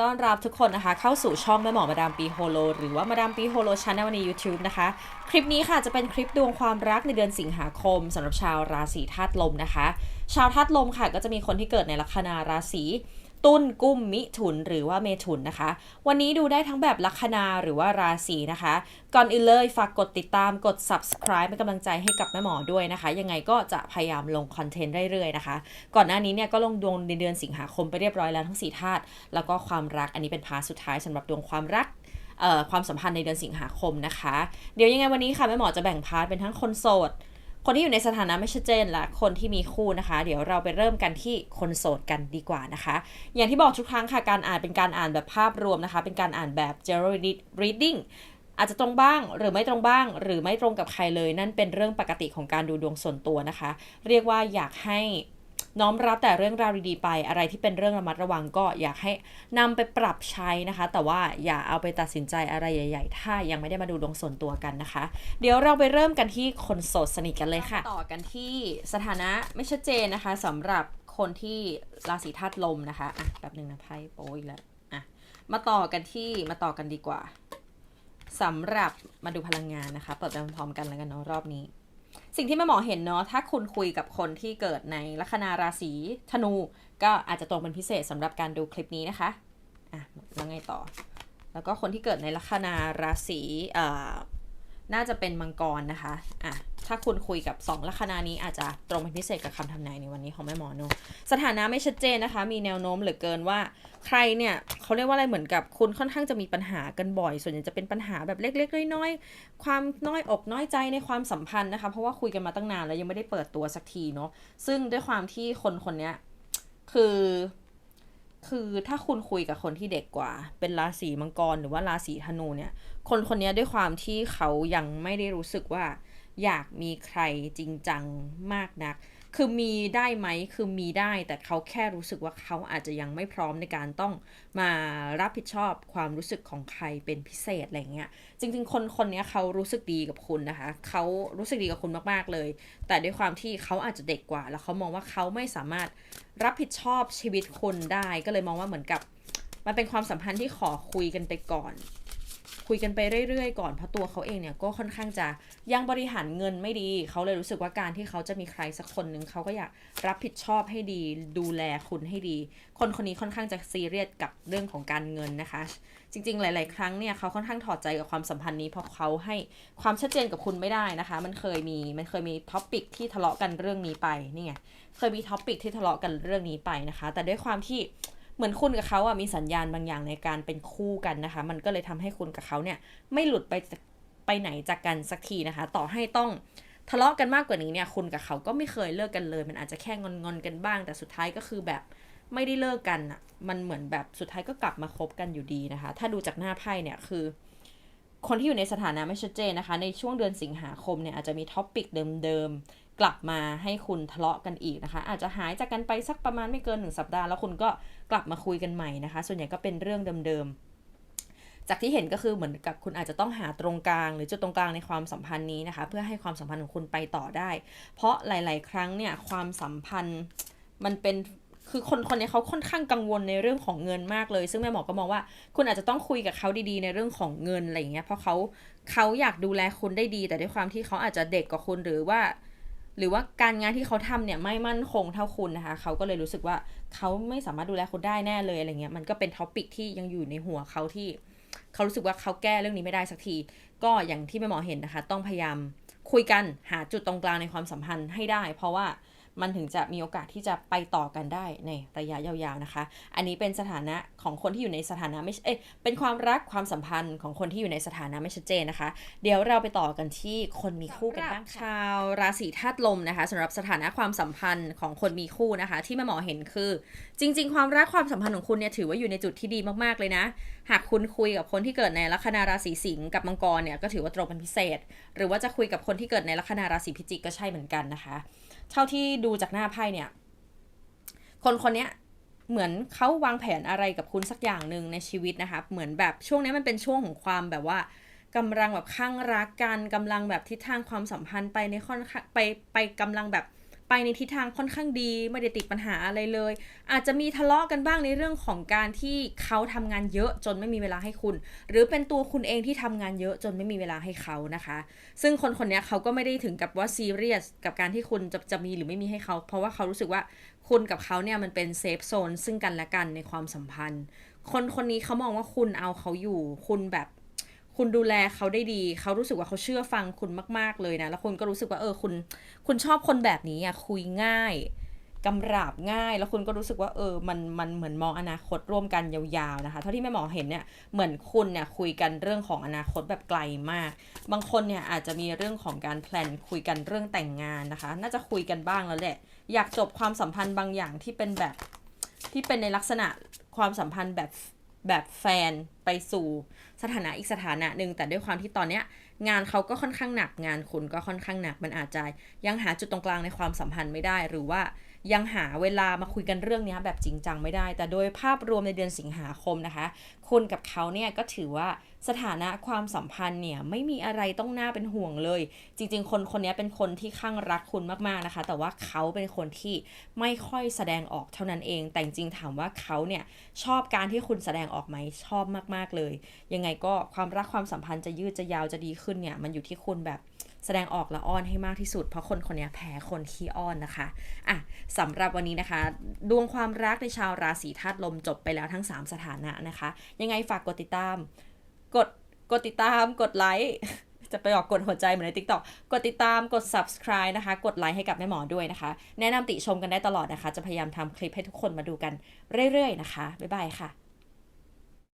ต้อนรับทุกคนนะคะ เข้าสู่ช่องแม่หมอมาดามปีโฮโล หรือว่ามาดามปีโฮโลชาแนลใน YouTube นะคะ คลิปนี้ค่ะจะเป็นคลิปดวงความรักในเดือนสิงหาคมสำหรับชาวราศีธาตุลมนะคะ ชาวธาตุลมค่ะก็จะมีคนที่เกิดในลัคนาราศี ตุลกุมมิถุนหรือว่าเมถุนนะคะ วันนี้ดูได้ทั้งแบบลัคนาหรือว่าราศีนะคะ ก่อนอื่นเลยฝากกดติดตามกด subscribe เป็นกำลังใจให้กับแม่หมอด้วยนะคะ ยังไงก็จะพยายามลงคอนเทนต์เรื่อยๆนะคะ ก่อนหน้านี้เนี่ยก็ลงดวงในเดือนสิงหาคมไปเรียบร้อยแล้วทั้ง4ธาตุแล้วก็ความรักอันนี้เป็นพาร์ทสุดท้ายสำหรับดวงความรักความสัมพันธ์ในเดือนสิงหาคมนะคะ เดี๋ยวยังไงวันนี้ค่ะแม่หมอจะแบ่งพาร์ทเป็นทั้งคนโสด คนที่อยู่ในสถานะไม่ชัดเจนและคนที่มีคู่นะคะ เดี๋ยวเราไปเริ่มกันที่คนโสดกันดีกว่านะคะ อย่างที่บอกทุกครั้งค่ะการอ่านเป็นการอ่านแบบภาพรวมนะคะ เป็นการอ่านแบบ general reading อาจจะตรงบ้างหรือไม่ตรงบ้าง หรือไม่ตรงกับใครเลย นั่นเป็นเรื่องปกติของการดูดวงส่วนตัวนะคะ เรียกว่าอยากให้ น้อมรับแต่เรื่องราวดีๆไป อะไรที่เป็นเรื่องระมัดระวังก็อยากให้นำไปปรับใช้นะคะ แต่ว่าอย่าเอาไปตัดสินใจอะไรใหญ่ ๆ ถ้ายังไม่ได้มาดูดวงส่วนตัวกันนะคะ เดี๋ยวเราไปเริ่มกันที่คนโสดสนิทกันเลยค่ะ ต่อกันที่สถานะไม่ชัดเจนนะคะสำหรับคนที่ราศีธาตุลมนะคะอะแป๊บหนึ่งนะไพ่โป้อีกแล้วอะมาต่อกันที่มาต่อกันดีกว่าสำหรับมาดูพลังงานนะคะ เปิดไปพร้อมๆกันแล้วกันเนาะรอบนี้ สิ่งที่แม่หมอเห็นเนาะถ้าคุณคุยกับคนที่เกิดในลัคนาราศีธนู ก็อาจจะตรงเป็นพิเศษสำหรับการดูคลิปนี้นะคะอะแล้วไงต่อ แล้วก็คนที่เกิดในลัคนาราศีเอ่อ น่าจะเป็นมังกรนะคะอะถ้าคุณคุยกับ2ลัคนานี้อาจจะตรงเป็นพิเศษกับคำทำนายในวันนี้ของแม่หมอเนสถานะไม่ชัดเจนนะคะ มีแนวโน้มเหลือเกินว่า ใครเนี่ยเขาเรียกว่าอะไรเหมือนกับคุณค่อนข้างจะมีปัญหากันบ่อย ส่วนใหญ่จะเป็นปัญหาแบบเล็กๆน้อยๆความน้อยอกน้อยใจในความสัมพันธ์นะคะ เพราะว่าคุยกันมาตั้งนานแล้วยังไม่ได้เปิดตัวสักทีเนาะซึ่งด้วยความที่คนคนนี้คือ คือถ้าคุณคุยกับคนที่เด็กกว่า เป็นราศีมังกรหรือว่าราศีธนูเนี่ย คนคนนี้ด้วยความที่เขายังไม่ได้รู้สึกว่า อยากมีใครจริงจังมากนัก คือมีได้ไหมคือมีได้ แต่เขาแค่รู้สึกว่าเขาอาจจะยังไม่พร้อมในการต้องมารับผิดชอบความรู้สึกของใครเป็นพิเศษอะไรเงี้ยจริง ๆ คนคนนี้เขารู้สึกดีกับคุณนะคะเขารู้สึกดีกับคุณมากๆเลย แต่ด้วยความที่เขาอาจจะเด็กกว่า แล้วเขามองว่าเขาไม่สามารถรับผิดชอบชีวิตคุณได้ ก็เลยมองว่าเหมือนกับ มันเป็นความสัมพันธ์ที่ขอคุยกันไปก่อน คุยกันไปเรื่อยๆก่อนเพราะตัวเขาเองเนี่ยก็ค่อนข้างจะยังบริหารเงินไม่ดี เขาเลยรู้สึกว่าการที่เขาจะมีใครสักคนหนึ่งเขาก็อยากรับผิดชอบให้ดี ดูแลคุณให้ดี คนคนนี้ค่อนข้างจะซีเรียสกับเรื่องของการเงินนะคะ จริงๆ หลาย ๆ ครั้งเนี่ยเขาค่อนข้างถอดใจกับความสัมพันธ์นี้เพราะเขาให้ความชัดเจนกับคุณไม่ได้นะคะ มันเคยมีมันเคยมีท็อปิกที่ทะเลาะกันเรื่องนี้ไปนี่ไงเคยมีท็อปิกที่ทะเลาะกันเรื่องนี้ไปนะคะ แต่ด้วยความที่ เหมือนคุณกับเขาอะมีสัญญาณบางอย่างในการเป็นคู่กันนะคะ มันก็เลยทำให้คุณกับเขาเนี่ยไม่หลุดไปไปไหนจากกันสักทีนะคะ ต่อให้ต้องทะเลาะกันมากกว่านี้เนี่ยคุณกับเขาก็ไม่เคยเลิกกันเลย มันอาจจะแค่งอนงอนกันบ้าง แต่สุดท้ายก็คือแบบไม่ได้เลิกกันอะมันเหมือนแบบสุดท้ายก็กลับมาคบกันอยู่ดีนะคะ ถ้าดูจากหน้าไพ่เนี่ยคือ คนที่อยู่ในสถานะไม่ชัดเจนนะคะ ในช่วงเดือนสิงหาคมเนี่ยอาจจะมีท็อปิกเดิม กลับมาให้คุณทะเลาะกันอีกนะคะ อาจจะหายจากกันไปสักประมาณไม่เกินหนึ่งสัปดาห์แล้วคุณก็กลับมาคุยกันใหม่นะคะ ส่วนใหญ่ก็เป็นเรื่องเดิมๆ จากที่เห็นก็คือเหมือนกับคุณอาจจะต้องหาตรงกลาง หรือจุดตรงกลางในความสัมพันธ์นี้นะคะ เพื่อให้ความสัมพันธ์ของคุณไปต่อได้ เพราะหลาย ๆ ครั้งเนี่ยความสัมพันธ์มันเป็นคือคนคนนี้เขาค่อนข้างกังวลในเรื่องของเงินมากเลย ซึ่งแม่หมอก็มองว่า คุณอาจจะต้องคุยกับเขาดีๆ ในเรื่องของเงินอะไรอย่างเงี้ยเพราะเขาเขาอยากดูแลคุณได้ดี แต่ด้วยความที่เขาอาจจะเด็กกว่าคุณหรือว่า หรือว่าการงานที่เขาทำเนี่ยไม่มั่นคงเท่าคุณนะคะ เขาก็เลยรู้สึกว่าเขาไม่สามารถดูแลคุณได้แน่เลยอะไรเงี้ย มันก็เป็นท็อปิกที่ยังอยู่ในหัวเขาที่เขารู้สึกว่าเขาแก้เรื่องนี้ไม่ได้สักที ก็อย่างที่แม่หมอเห็นนะคะ ต้องพยายามคุยกันหาจุดตรงกลางในความสัมพันธ์ให้ได้ เพราะว่า มันถึงจะมีโอกาสที่จะไปต่อกันได้ในระยะยาวๆนะคะ อันนี้เป็นสถานะของคนที่อยู่ในสถานะไม่เอ๊ะเป็นความรักความสัมพันธ์ของคนที่อยู่ในสถานะไม่ชัดเจนนะคะ เดี๋ยวเราไปต่อกันที่คนมีคู่กันบ้างชาวราศีธาตุลมนะคะสำหรับสถานะความสัมพันธ์ของคนมีคู่นะคะ ที่แม่หมอเห็นคือ จริง ๆ ความรักความสัมพันธ์ของคุณเนี่ยถือว่าอยู่ในจุดที่ดีมากๆเลยนะ หากคุณคุยกับคนที่เกิดในลัคนาราศีสิงห์กับมังกรเนี่ยก็ถือว่าตรงเป็นพิเศษ หรือว่าจะคุยกับคนที่เกิดในลัคนาราศีพิจิกก็ใช่เหมือนกันนะคะ เท่าที่ดููจากหน้าไพ่เนี่ย คนคนเนี้ยเหมือนเขาวางแผนอะไรกับคุณสักอย่างหนึ่งในชีวิตนะคะเหมือนแบบช่วงนี้มันเป็นช่วงของความแบบว่ากำลังแบบข้างรักกันกำลังแบบทิศทางความสัมพันธ์ไปในค่อนข้างไปไปกำลังแบบ ไปในทิศทางค่อนข้างดี ไม่ได้ติดปัญหาอะไรเลย อาจจะมีทะเลาะกันบ้างในเรื่องของการที่เขาทำงานเยอะจนไม่มีเวลาให้คุณ หรือเป็นตัวคุณเองที่ทำงานเยอะจนไม่มีเวลาให้เขานะคะ ซึ่งคนคนนี้เขาก็ไม่ได้ถึงกับว่าซีเรียสกับการที่คุณจะจะมีหรือไม่มีให้เขา เพราะว่าเขารู้สึกว่าคุณกับเขาเนี่ยมันเป็นเซฟโซนซึ่งกันและกันในความสัมพันธ์ คนคนนี้เขามองว่าคุณเอาเขาอยู่ คุณแบบ คุณดูแลเขาได้ดี เขารู้สึกว่าเขาเชื่อฟังคุณมาก ๆ เลยนะ แล้วคุณก็รู้สึกว่าเออคุณ คุณชอบคนแบบนี้อะคุยง่ายกำราบง่าย แล้วคุณก็รู้สึกว่าเออมันมันเหมือนมองอนาคตร่วมกันยาวๆนะคะ เท่าที่แม่หมอเห็นเนี่ยเหมือนคุณเนี่ยคุยกันเรื่องของอนาคตแบบไกลมาก บางคนเนี่ยอาจจะมีเรื่องของการแพลนคุยกันเรื่องแต่งงานนะคะ น่าจะคุยกันบ้างแล้วแหละ อยากจบความสัมพันธ์บางอย่างที่เป็นแบบที่เป็นในลักษณะความสัมพันธ์แบบ แบบแฟนไปสู่สถานะอีกสถานะหนึ่งแต่ด้วยความที่ตอนเนี้ยงานเขาก็ค่อนข้างหนักงานคุณก็ค่อนข้างหนักมันอาจจะยังหาจุดตรงกลางในความสัมพันธ์ไม่ได้ หรือว่า ยังหาเวลามาคุยกันเรื่องนี้แบบจริงจังไม่ได้ แต่โดยภาพรวมในเดือนสิงหาคมนะคะ คุณกับเขาเนี่ยก็ถือว่าสถานะความสัมพันธ์เนี่ยไม่มีอะไรต้องน่าเป็นห่วงเลย จริง ๆ คนคนนี้เป็นคนที่ข้างรักคุณมากๆนะคะ แต่ว่าเขาเป็นคนที่ไม่ค่อยแสดงออกเท่านั้นเอง แต่จริงถามว่าเขาเนี่ยชอบการที่คุณแสดงออกไหมชอบมากๆเลย ยังไงก็ความรักความสัมพันธ์จะยืดจะยาวจะดีขึ้นเนี่ยมันอยู่ที่คุณแบบ แสดงออกละอ้อนให้มากที่สุด เพราะคนคนนี้แพ้คนขี้อ้อนนะคะอะสำหรับวันนี้นะคะ ดวงความรักในชาวราศีธาตุลมจบไปแล้วทั้ง 3 สถานะนะคะ ยังไงฝากกดติดตาม กดกดติดตามกดไลค์จะไปออกกดหัวใจเหมือนใน TikTok กดติดตามกด subscribe นะคะ กดไลค์ให้กับแม่หมอด้วยนะคะ แนะนำติชมกันได้ตลอดนะคะ จะพยายามทำคลิปให้ทุกคนมาดูกันเรื่อยๆนะคะ บ๊ายบายค่ะ